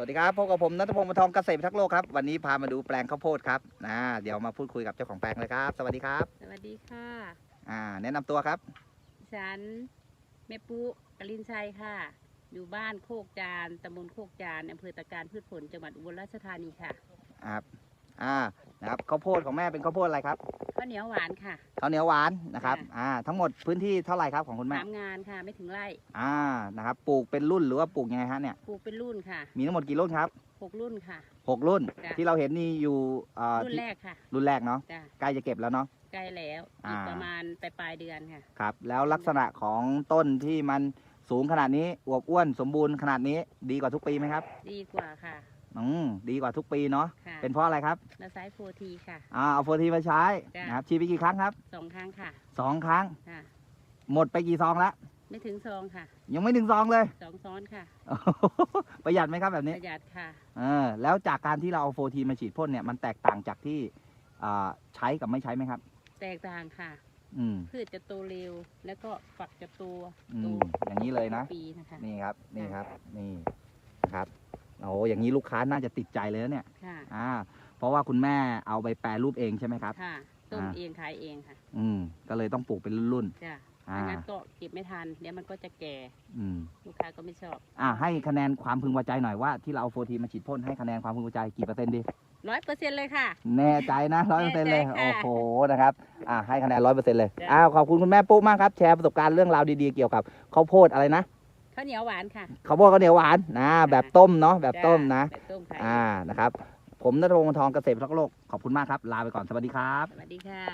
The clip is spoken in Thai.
วัสดีครับพบกับผมนัทพงศ์มทองเกษตรพิทักษ์โลกครับ วันนี้พามาดูแปลงข้าวโพดครับนะเดี๋ยวมาพูดคุยกับเจ้าของแปลงเลยครับ สวัสดีครับ สวัสดีค่ะ อ่า แนะนำตัวครับฉันแม่ปุ๊กลินชัยค่ะ อยู่บ้านโคกจานตำบลโคกจานอำเภอตะการพืชผลจังหวัดอุบลราชธานีค่ะครับอ่า นะครับข้าวโพดของแม่เป็นข้าวโพดอะไรครับข้าวเหนียวหวานค่ะ ข้าวเหนียวหวานนะครับค่ะ อ่าทั้งหมดพื้นที่เท่าไหร่ครับของคุณแม่ สามงานค่ะไม่ถึงไร่อ่านะครับปลูกเป็นรุ่นหรือว่าปลูกยังไงฮะเนี่ยปลูกเป็นรุ่นค่ะมีทั้งหมดกี่รุ่นครับหกรุ่นค่ะ หกรุ่น จ้ะ ที่เราเห็นนี่อยู่อ่ารุ่นที่แรกค่ะรุ่นแรกเนาะจ้ะใกล้จะเก็บแล้วเนาะ ใกล้แล้วอีกอ่าประมาณปลายปลายๆเดือนค่ะ ครับแล้วลักษณะของต้นที่มันสูงขนาดนี้อวบอ้วนสมบูรณ์ขนาดนี้ดีกว่าทุกปีไหมครับ ดีกว่าค่ะ อืมดีกว่าทุกปีเนาะค่ะเป็นเพราะอะไรครับนาไซโฟทีค่ะ อ่าเอาโฟทีมาใช้จ้ะ นะครับฉีดไปกี่ครั้งครับสองครั้งค่ะสองครั้งค่ะ หมดไปกี่ซองแล้วไม่ถึงซองค่ะยังไม่ถึงซองเลย สองซ้อนค่ะประหยัดไหมครับแบบปนี้ระหยัดค่ะ เออแล้วจากการที่เราเอาโฟทีมาฉีดพ่นเนี่ยมันแตกต่างจากที่อ่าใช้กับไม่ใช้ไหมครับ แตกต่างค่ะ อืม พืชจะโตเร็ว แล้วก็ฝักจะโตอืโตมอย่างนี้เลยนะ ปีนะคะ นี่ครับ นี่ครับ นี่นะครับ โอ้อย่างนี้ลูกค้าน่าจะติดใจเลยนะเนี่ยค่ะอ่าเพราะว่าคุณแม่เอาไปแปรรูปเองใช่ไหมครับ ค่ะต้มอ่า เองขายเองค่ะอืมก็เลยต้องปลูกเป็นรุ่นจ้ะๆอ่าไม่งั้นก็เก็บไม่ทันเดี๋ยวมันก็จะแก่อืมลูกค้าก็ไม่ชอบอ่าให้คะแนนความพึงพอใจหน่อยว่าที่เราเอาโฟทีมาฉีดพ่นให้คะแนนความพึงพอใจกี่เปอร์เซ็นต์ดี ร้อยเปอร์เซ็นต์เลยค่ะ แน่ใจนะร้อยเปอร์เซ็นต์เลย แน่ใจโอ้ค่ะโหนะครับอ่าให้คะแนนร้อยเปอร์เซ็นต์เลยจ้ะ อ้าวขอบคุณคุณแม่ปุ๊กมากครับ แชร์ประสบการณ์เรื่องราวดีๆเกี่ยวกับข้าวโพดอะไรนะ ข้าวเหนียวหวานค่ะข้าวโพดข้าวเหนียวหวานนะ แบบต้มเนาะแบบต้มนะจ้แบบต้มขายอ่านะครับ ผมนัทพงศ์วงศ์ทองเกษตรพักษ์โลกขอบคุณมากครับ ลาไปก่อนสวัสดีครับ สวัสดีค่ะ